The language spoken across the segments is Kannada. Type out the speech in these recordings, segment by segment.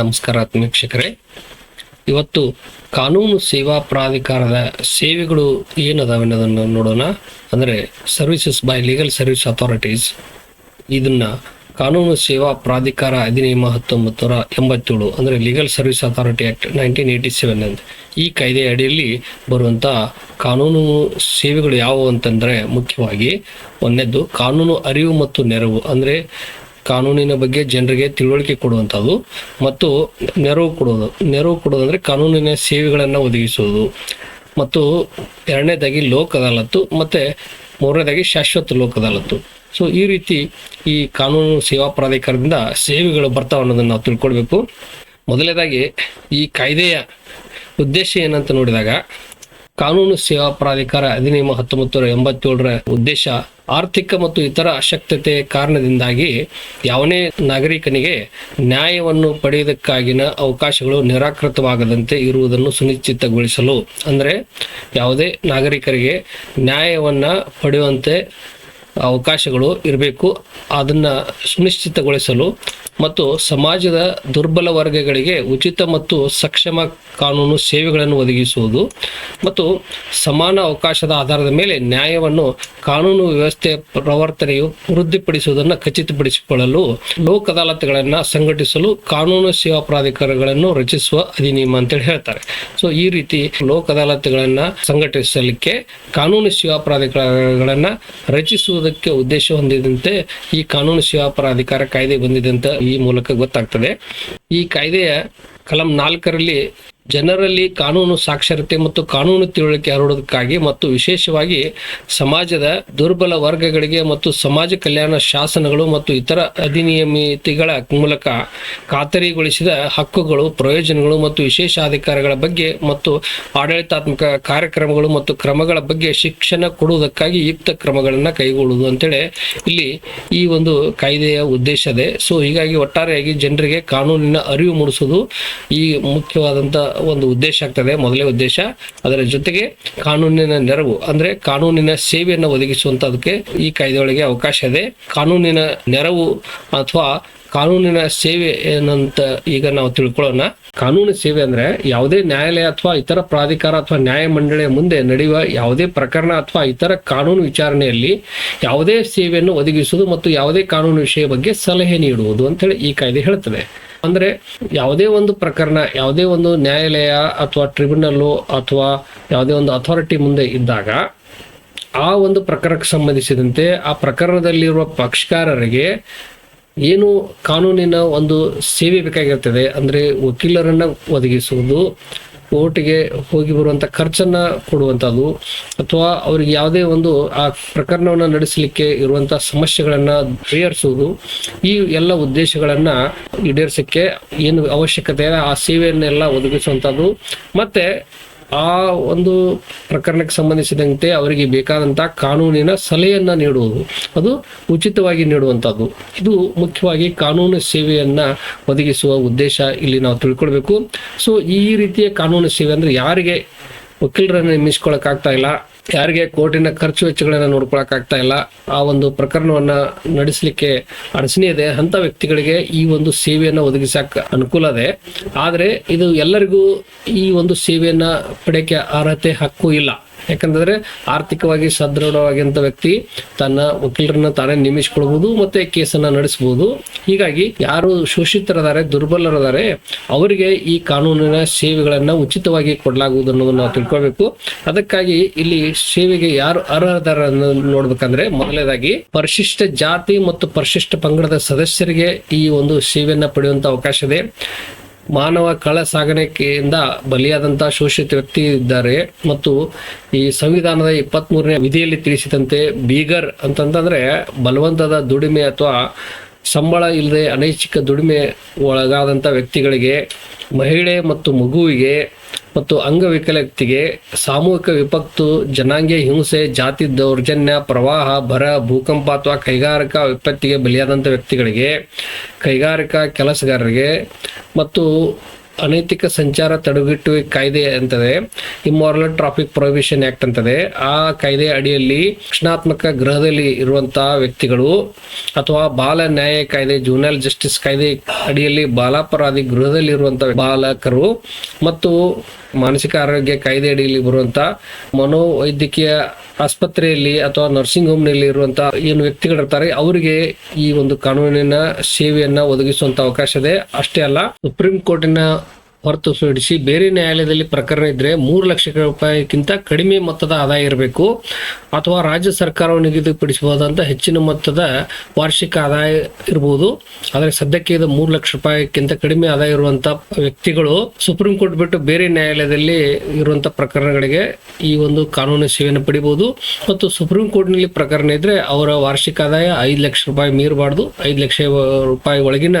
ನಮಸ್ಕಾರ ವೀಕ್ಷಕರೇ. ಇವತ್ತು ಕಾನೂನು ಸೇವಾ ಪ್ರಾಧಿಕಾರದ ಸೇವೆಗಳು ಏನದಾವೆ ಅನ್ನೋದನ್ನು ನೋಡೋಣ. ಅಂದರೆ services by legal service authorities ಇದನ್ನ ಕಾನೂನು ಸೇವಾ ಪ್ರಾಧಿಕಾರ ಅಧಿನಿಯಮ ಹತ್ತೊಂಬತ್ತು ನೂರ ಎಂಬತ್ತೇಳು, ಅಂದರೆ legal service authority act nineteen eighty seven ಅಂತ. ಈ ಕಾಯ್ದೆ ಅಡಿಯಲ್ಲಿ ಬರುವಂಥ ಕಾನೂನು ಸೇವೆಗಳು ಯಾವುವು ಅಂತಂದರೆ ಮುಖ್ಯವಾಗಿ ಒಂದನೇದ್ದು ಕಾನೂನು ಅರಿವು ಮತ್ತು ನೆರವು, ಅಂದರೆ ಕಾನೂನಿನ ಬಗ್ಗೆ ಜನರಿಗೆ ತಿಳುವಳಿಕೆ ಕೊಡುವಂಥದ್ದು ಮತ್ತು ನೆರವು ಕೊಡೋದು ನೆರವು ಕೊಡೋದು ಕಾನೂನಿನ ಸೇವೆಗಳನ್ನು ಒದಗಿಸುವುದು. ಮತ್ತು ಎರಡನೇದಾಗಿ ಲೋಕ್ ಅದಾಲತ್ತು ಮತ್ತು ಮೂರನೇದಾಗಿ ಶಾಶ್ವತ ಲೋಕ್ ಅದಾಲತ್ತು. ಸೊ ಈ ರೀತಿ ಈ ಕಾನೂನು ಸೇವಾ ಪ್ರಾಧಿಕಾರದಿಂದ ಸೇವೆಗಳು ಬರ್ತಾವ ಅನ್ನೋದನ್ನು ನಾವು ತಿಳ್ಕೊಳ್ಬೇಕು. ಮೊದಲನೇದಾಗಿ ಈ ಕಾಯ್ದೆಯ ಉದ್ದೇಶ ಏನಂತ ನೋಡಿದಾಗ ಕಾನೂನು ಸೇವಾ ಪ್ರಾಧಿಕಾರ ಅಧಿನಿಯಮ ಹತ್ತೊಂಬತ್ತು ನೂರ ಎಂಬತ್ತೇಳರ ಉದ್ದೇಶ ಆರ್ಥಿಕ ಮತ್ತು ಇತರ ಅಶಕ್ತತೆ ಕಾರಣದಿಂದಾಗಿ ಯಾವನೇ ನಾಗರಿಕನಿಗೆ ನ್ಯಾಯವನ್ನು ಪಡೆಯುವುದಕ್ಕಾಗಿನ ಅವಕಾಶಗಳು ನಿರಾಕೃತವಾಗದಂತೆ ಇರುವುದನ್ನು ಸುನಿಶ್ಚಿತಗೊಳಿಸಲು, ಅಂದರೆ ಯಾವುದೇ ನಾಗರಿಕರಿಗೆ ನ್ಯಾಯವನ್ನ ಪಡೆಯುವಂತೆ ಅವಕಾಶಗಳು ಇರಬೇಕು. ಅದನ್ನು ಸುನಿಶ್ಚಿತಗೊಳಿಸಲು ಮತ್ತು ಸಮಾಜದ ದುರ್ಬಲ ವರ್ಗಗಳಿಗೆ ಉಚಿತ ಮತ್ತು ಸಕ್ಷಮ ಕಾನೂನು ಸೇವೆಗಳನ್ನು ಒದಗಿಸುವುದು ಮತ್ತು ಸಮಾನ ಅವಕಾಶದ ಆಧಾರದ ಮೇಲೆ ನ್ಯಾಯವನ್ನು ಕಾನೂನು ವ್ಯವಸ್ಥೆ ಪ್ರವರ್ತನೆಯು ವೃದ್ಧಿಪಡಿಸುವುದನ್ನು ಖಚಿತಪಡಿಸಿಕೊಳ್ಳಲು ಲೋಕ್ ಅದಾಲತ್ಗಳನ್ನು ಸಂಘಟಿಸಲು ಕಾನೂನು ಸೇವಾ ಪ್ರಾಧಿಕಾರಗಳನ್ನು ರಚಿಸುವ ಅಧಿನಿಯಮ ಅಂತೇಳಿ ಹೇಳ್ತಾರೆ. ಸೊ ಈ ರೀತಿ ಲೋಕ ಅದಾಲತ್ಗಳನ್ನು ಸಂಘಟಿಸಲಿಕ್ಕೆ ಕಾನೂನು ಸೇವಾ ಪ್ರಾಧಿಕಾರಗಳನ್ನು ರಚಿಸುವುದಕ್ಕೆ ಉದ್ದೇಶ ಹೊಂದಿದಂತೆ ಈ ಕಾನೂನು ಸೇವಾ ಪ್ರಾಧಿಕಾರ ಕಾಯ್ದೆ ಬಂದಿದೆ ಅಂತ ಈ ಮೂಲಕ ಗೊತ್ತಾಗ್ತದೆ. ಈ ಕಾಯ್ದೆಯ ಕಲಂ ನಾಲ್ಕರಲ್ಲಿ ಜನರಲ್ಲಿ ಕಾನೂನು ಸಾಕ್ಷರತೆ ಮತ್ತು ಕಾನೂನು ತಿಳುವಳಿಕೆ ಹರಡೋದಕ್ಕಾಗಿ ಮತ್ತು ವಿಶೇಷವಾಗಿ ಸಮಾಜದ ದುರ್ಬಲ ವರ್ಗಗಳಿಗೆ ಮತ್ತು ಸಮಾಜ ಕಲ್ಯಾಣ ಶಾಸನಗಳು ಮತ್ತು ಇತರ ಅಧಿನಿಯಮಿತಿಗಳ ಮೂಲಕ ಖಾತರಿಗೊಳಿಸಿದ ಹಕ್ಕುಗಳು, ಪ್ರಯೋಜನಗಳು ಮತ್ತು ವಿಶೇಷಾಧಿಕಾರಗಳ ಬಗ್ಗೆ ಮತ್ತು ಆಡಳಿತಾತ್ಮಕ ಕಾರ್ಯಕ್ರಮಗಳು ಮತ್ತು ಕ್ರಮಗಳ ಬಗ್ಗೆ ಶಿಕ್ಷಣ ಕೊಡುವುದಕ್ಕಾಗಿ ಯುಕ್ತ ಕ್ರಮಗಳನ್ನು ಕೈಗೊಳ್ಳುವುದು ಅಂತೇಳಿ ಇಲ್ಲಿ ಈ ಒಂದು ಕಾಯ್ದೆಯ ಉದ್ದೇಶ ಇದೆ. ಸೊ ಹೀಗಾಗಿ ಒಟ್ಟಾರೆಯಾಗಿ ಜನರಿಗೆ ಕಾನೂನಿನ ಅರಿವು ಮೂಡಿಸೋದು ಈ ಮುಖ್ಯವಾದಂಥ ಒಂದು ಉದ್ದೇಶ ಆಗ್ತದೆ. ಮೊದಲೇ ಉದ್ದೇಶ, ಅದರ ಜೊತೆಗೆ ಕಾನೂನಿನ ನೆರವು, ಅಂದ್ರೆ ಕಾನೂನಿನ ಸೇವೆಯನ್ನು ಒದಗಿಸುವಂತದಕ್ಕೆ ಈ ಕಾಯ್ದೆಯೊಳಗೆ ಅವಕಾಶ ಇದೆ. ಕಾನೂನಿನ ನೆರವು ಅಥವಾ ಕಾನೂನಿನ ಸೇವೆ ಏನಂತ ಈಗ ನಾವು ತಿಳ್ಕೊಳ್ಳೋಣ. ಕಾನೂನು ಸೇವೆ ಅಂದ್ರೆ ಯಾವುದೇ ನ್ಯಾಯಾಲಯ ಅಥವಾ ಇತರ ಪ್ರಾಧಿಕಾರ ಅಥವಾ ನ್ಯಾಯ ಮಂಡಳಿಯ ಮುಂದೆ ನಡೆಯುವ ಯಾವುದೇ ಪ್ರಕರಣ ಅಥವಾ ಇತರ ಕಾನೂನು ವಿಚಾರಣೆಯಲ್ಲಿ ಯಾವುದೇ ಸೇವೆಯನ್ನು ಒದಗಿಸುವುದು ಮತ್ತು ಯಾವುದೇ ಕಾನೂನು ವಿಷಯ ಬಗ್ಗೆ ಸಲಹೆ ನೀಡುವುದು ಅಂತೇಳಿ ಈ ಕಾಯ್ದೆ ಹೇಳ್ತದೆ ಅಂದ್ರೆ ಯಾವುದೇ ಒಂದು ಪ್ರಕರಣ, ಯಾವುದೇ ಒಂದು ನ್ಯಾಯಾಲಯ ಅಥವಾ ಟ್ರಿಬ್ಯುನಲ್ಲು ಅಥವಾ ಯಾವುದೇ ಒಂದು ಅಥಾರಿಟಿ ಮುಂದೆ ಇದ್ದಾಗ ಆ ಒಂದು ಪ್ರಕರಣಕ್ಕೆ ಸಂಬಂಧಿಸಿದಂತೆ ಆ ಪ್ರಕರಣದಲ್ಲಿರುವ ಪಕ್ಷಕಾರರಿಗೆ ಏನು ಕಾನೂನಿನ ಒಂದು ಸೇವೆ ಬೇಕಾಗಿರ್ತದೆ. ಅಂದ್ರೆ ವಕೀಲರನ್ನ ಒದಗಿಸುವುದು ಕೋರ್ಟ್ಗೆ ಹೋಗಿ ಬರುವಂತ ಖರ್ಚನ್ನ ಕೊಡುವಂತದ್ದು ಅಥವಾ ಅವ್ರಿಗೆ ಯಾವುದೇ ಒಂದು ಆ ಪ್ರಕರಣವನ್ನು ನಡೆಸಲಿಕ್ಕೆ ಇರುವಂತಹ ಸಮಸ್ಯೆಗಳನ್ನ ಪರಿಹರಿಸುವುದು ಈ ಎಲ್ಲ ಉದ್ದೇಶಗಳನ್ನ ಈಡೇರಿಸಕ್ಕೆ ಏನು ಅವಶ್ಯಕತೆ ಆ ಸೇವೆಯನ್ನೆಲ್ಲ ಒದಗಿಸುವಂತದ್ದು ಮತ್ತೆ ಆ ಒಂದು ಪ್ರಕರಣಕ್ಕೆ ಸಂಬಂಧಿಸಿದಂತೆ ಅವರಿಗೆ ಬೇಕಾದಂತ ಕಾನೂನಿನ ಸಲಹೆಯನ್ನ ನೀಡುವುದು. ಅದು ಉಚಿತವಾಗಿ ನೀಡುವಂಥದ್ದು ಇದು ಮುಖ್ಯವಾಗಿ ಕಾನೂನು ಸೇವೆಯನ್ನ ಒದಗಿಸುವ ಉದ್ದೇಶ ಇಲ್ಲಿ ನಾವು ತಿಳ್ಕೊಳ್ಬೇಕು. ಸೊ ಈ ರೀತಿಯ ಕಾನೂನು ಸೇವೆ ಅಂದ್ರೆ ಯಾರಿಗೆ ವಕೀಲರನ್ನು ನೇಮಿಸ್ಕೊಳಕ್ ಆಗ್ತಾ ಇಲ್ಲ. ಯಾರಿಗೆ ಕೋರ್ಟಿನ ಖರ್ಚು ವೆಚ್ಚಗಳನ್ನ ನೋಡ್ಕೊಳಕ್ ಆಗ್ತಾ ಇಲ್ಲ. ಆ ಒಂದು ಪ್ರಕರಣವನ್ನ ನಡೆಸಲಿಕ್ಕೆ ಅಡಚಣೆ ಇದೆ. ಅಂತ ವ್ಯಕ್ತಿಗಳಿಗೆ ಈ ಒಂದು ಸೇವೆಯನ್ನ ಒದಗಿಸಕ್ ಅನುಕೂಲ ಇದೆ. ಆದ್ರೆ ಇದು ಎಲ್ಲರಿಗೂ ಈ ಒಂದು ಸೇವೆಯನ್ನ ಪಡೆಯಕ್ಕೆ ಅರ್ಹತೆ ಹಕ್ಕು ಇಲ್ಲ. ಯಾಕಂತಂದ್ರೆ ಆರ್ಥಿಕವಾಗಿ ಸದೃಢವಾಗಿಂತ ವ್ಯಕ್ತಿ ತನ್ನ ವಕೀಲರನ್ನ ತಾನೇ ನೇಮಿಸಿಕೊಳ್ಬಹುದು ಮತ್ತೆ ಕೇಸನ್ನ ನಡೆಸಬಹುದು. ಹೀಗಾಗಿ ಯಾರು ಶೋಷಿತರದಾರೆ ದುರ್ಬಲರದಾರೆ ಅವರಿಗೆ ಈ ಕಾನೂನಿನ ಸೇವೆಗಳನ್ನ ಉಚಿತವಾಗಿ ಕೊಡಲಾಗುವುದು ಅನ್ನೋದನ್ನ ನಾವು ತಿಳ್ಕೊಳ್ಬೇಕು. ಅದಕ್ಕಾಗಿ ಇಲ್ಲಿ ಸೇವೆಗೆ ಯಾರು ಅರ್ಹದಾರ ನೋಡ್ಬೇಕಂದ್ರೆ ಮೊದಲನೇದಾಗಿ ಪರಿಶಿಷ್ಟ ಜಾತಿ ಮತ್ತು ಪರಿಶಿಷ್ಟ ಪಂಗಡದ ಸದಸ್ಯರಿಗೆ ಈ ಒಂದು ಸೇವೆಯನ್ನ ಪಡೆಯುವಂತ ಅವಕಾಶ ಇದೆ. ಮಾನವ ಕಳ ಸಾಗಾಣಿಕೆಯಿಂದ ಬಲಿಯಾದಂತ ಶೋಷಿತ ವ್ಯಕ್ತಿ ಇದ್ದಾರೆ. ಮತ್ತು ಈ ಸಂವಿಧಾನದ ಇಪ್ಪತ್ತ್ ವಿಧಿಯಲ್ಲಿ ತಿಳಿಸಿದಂತೆ ಬೀಗರ್ ಅಂತಂತಂದ್ರೆ ಬಲವಂತದ ದುಡಿಮೆ ಅಥವಾ ಸಂಬಳ ಇಲ್ಲದೆ ಅನೈಚ್ಛಿಕ ದುಡಿಮೆ ಒಳಗಾದಂಥ ವ್ಯಕ್ತಿಗಳಿಗೆ ಮಹಿಳೆ ಮತ್ತು ಮಗುವಿಗೆ ಮತ್ತು ಅಂಗವಿಕಲಕ್ತಿಗೆ ಸಾಮೂಹಿಕ ವಿಪತ್ತು, ಜನಾಂಗೀಯ ಹಿಂಸೆ, ಜಾತಿ ದೌರ್ಜನ್ಯ, ಪ್ರವಾಹ, ಬರ, ಭೂಕಂಪ ಅಥವಾ ಕೈಗಾರಿಕಾ ವಿಪತ್ತಿಗೆ ಬಲಿಯಾದಂಥ ವ್ಯಕ್ತಿಗಳಿಗೆ, ಕೈಗಾರಿಕಾ ಕೆಲಸಗಾರರಿಗೆ ಮತ್ತು ಅನೈತಿಕ ಸಂಚಾರ ತಡೆಗಟ್ಟುವ ಕಾಯ್ದೆ ಅಂತದೆ ಇಮ್ಮಾರಲ್ ಟ್ರಾಫಿಕ್ ಪ್ರೊಹಿಬಿಷನ್ ಆಕ್ಟ್ ಅಂತದೆ ಆ ಕಾಯ್ದೆ ಅಡಿಯಲ್ಲಿ ರಕ್ಷಣಾತ್ಮಕ ಗೃಹದಲ್ಲಿ ಇರುವಂತಹ ವ್ಯಕ್ತಿಗಳು ಅಥವಾ ಬಾಲ ನ್ಯಾಯ ಕಾಯ್ದೆ ಜೂನಲ್ ಜಸ್ಟಿಸ್ ಕಾಯ್ದೆ ಅಡಿಯಲ್ಲಿ ಬಾಲಾಪರಾಧಿ ಗೃಹದಲ್ಲಿ ಇರುವಂತಹ ಬಾಲಕರು ಮತ್ತು ಮಾನಸಿಕ ಆರೋಗ್ಯ ಕಾಯ್ದೆ ಅಡಿಯಲ್ಲಿ ಬರುವಂತ ಮನೋವೈದ್ಯಕೀಯ ಆಸ್ಪತ್ರೆಯಲ್ಲಿ ಅಥವಾ ನರ್ಸಿಂಗ್ ಹೋಮ್ನಲ್ಲಿ ಇರುವಂತಹ ಏನು ವ್ಯಕ್ತಿಗಳಿರ್ತಾರೆ ಅವರಿಗೆ ಈ ಒಂದು ಕಾನೂನಿನ ಸೇವೆಯನ್ನ ಒದಗಿಸುವಂತ ಅವಕಾಶ ಇದೆ. ಅಷ್ಟೇ ಅಲ್ಲ ಸುಪ್ರೀಂ ಕೋರ್ಟಿನ ಹೊರತುಪಡಿಸಿ ಬೇರೆ ನ್ಯಾಯಾಲಯದಲ್ಲಿ ಪ್ರಕರಣ ಇದ್ರೆ ಮೂರು ಲಕ್ಷ ರೂಪಾಯಿಗಿಂತ ಕಡಿಮೆ ಮೊತ್ತದ ಆದಾಯ ಇರಬೇಕು. ಅಥವಾ ರಾಜ್ಯ ಸರ್ಕಾರವು ನಿಗದಿಪಡಿಸಬಹುದಂತ ಹೆಚ್ಚಿನ ಮೊತ್ತದ ವಾರ್ಷಿಕ ಆದಾಯ ಇರಬಹುದು ಆದರೆ ಸದ್ಯಕ್ಕೆ ಇದು ಮೂರು ಲಕ್ಷ ರೂಪಾಯಿಗಿಂತ ಕಡಿಮೆ ಆದಾಯ ಇರುವಂತಹ ವ್ಯಕ್ತಿಗಳು ಸುಪ್ರೀಂ ಕೋರ್ಟ್ ಬಿಟ್ಟು ಬೇರೆ ನ್ಯಾಯಾಲಯದಲ್ಲಿ ಇರುವಂತ ಪ್ರಕರಣಗಳಿಗೆ ಈ ಒಂದು ಕಾನೂನು ಸೇವೆಯನ್ನು ಪಡಿಬಹುದು ಮತ್ತು ಸುಪ್ರೀಂ ಕೋರ್ಟ್ನಲ್ಲಿ ಪ್ರಕರಣ ಇದ್ರೆ ಅವರ ವಾರ್ಷಿಕ ಆದಾಯ ಐದು ಲಕ್ಷ ರೂಪಾಯಿ ಮೀರಬಾರ್ದು. ಐದು ಲಕ್ಷ ರೂಪಾಯಿ ಒಳಗಿನ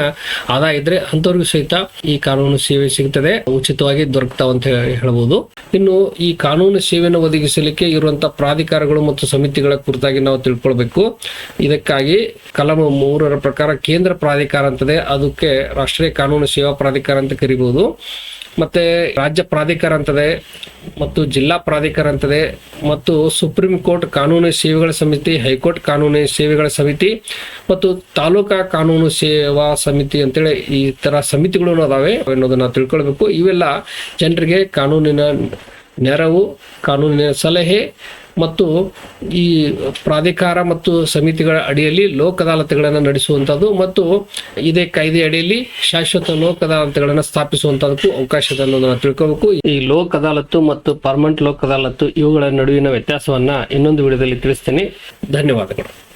ಆದಾಯ ಇದ್ರೆ ಅಂತವ್ರಿಗೂ ಸಹಿತ ಈ ಕಾನೂನು ಸೇವೆ ಸಿಗ್ತದೆ ಉಚಿತವಾಗಿ ದೊರಕ್ತಾವ ಅಂತ ಹೇಳಬಹುದು ಇನ್ನು ಈ ಕಾನೂನು ಸೇವೆಯನ್ನು ಒದಗಿಸಲಿಕ್ಕೆ ಇರುವಂತಹ ಪ್ರಾಧಿಕಾರಗಳು ಮತ್ತು ಸಮಿತಿಗಳ ಕುರಿತಾಗಿ ನಾವು ತಿಳ್ಕೊಳ್ಬೇಕು. ಇದಕ್ಕಾಗಿ ಕಲಂ ಮೂರರ ಪ್ರಕಾರ ಕೇಂದ್ರ ಪ್ರಾಧಿಕಾರ ಅಂತದೆ, ಅದಕ್ಕೆ ರಾಷ್ಟ್ರೀಯ ಕಾನೂನು ಸೇವಾ ಪ್ರಾಧಿಕಾರ ಅಂತ ಕರಿಬಹುದು ಮತ್ತೆ ರಾಜ್ಯ ಪ್ರಾಧಿಕಾರ ಅಂತದೆ, ಮತ್ತು ಜಿಲ್ಲಾ ಪ್ರಾಧಿಕಾರ ಅಂತದೆ, ಮತ್ತು ಸುಪ್ರೀಂ ಕೋರ್ಟ್ ಕಾನೂನು ಸೇವೆಗಳ ಸಮಿತಿ, ಹೈಕೋರ್ಟ್ ಕಾನೂನು ಸೇವೆಗಳ ಸಮಿತಿ, ಮತ್ತು ತಾಲೂಕಾ ಕಾನೂನು ಸೇವಾ ಸಮಿತಿ ಅಂತೇಳಿ ಈ ತರ ಸಮಿತಿಗಳು ಅದಾವೆ ಅನ್ನೋದನ್ನ ತಿಳ್ಕೊಳ್ಬೇಕು. ಇವೆಲ್ಲ ಜನರಿಗೆ ಕಾನೂನಿನ ನೆರವು, ಕಾನೂನಿನ ಸಲಹೆ ಮತ್ತು ಈ ಪ್ರಾಧಿಕಾರ ಮತ್ತು ಸಮಿತಿಗಳ ಅಡಿಯಲ್ಲಿ ಲೋಕ ಅದಾಲತ್ಗಳನ್ನು ನಡೆಸುವಂಥದ್ದು ಮತ್ತು ಇದೇ ಕಾಯ್ದೆ ಅಡಿಯಲ್ಲಿ ಶಾಶ್ವತ ಲೋಕ ಅದಾಲತ್ಗಳನ್ನು ಸ್ಥಾಪಿಸುವಂತದಕ್ಕೂ ಅವಕಾಶ ಇದೆ ಅನ್ನೋದನ್ನ ತಿಳ್ಕೋಬೇಕು. ಈ ಲೋಕ ಅದಾಲತ್ತು ಮತ್ತು ಪರ್ಮನೆಂಟ್ ಲೋಕ್ ಅದಾಲತ್ತು ಇವುಗಳ ನಡುವಿನ ವ್ಯತ್ಯಾಸವನ್ನ ಇನ್ನೊಂದು ವಿಡಿಯೋದಲ್ಲಿ ತಿಳಿಸ್ತೇನೆ. ಧನ್ಯವಾದಗಳು.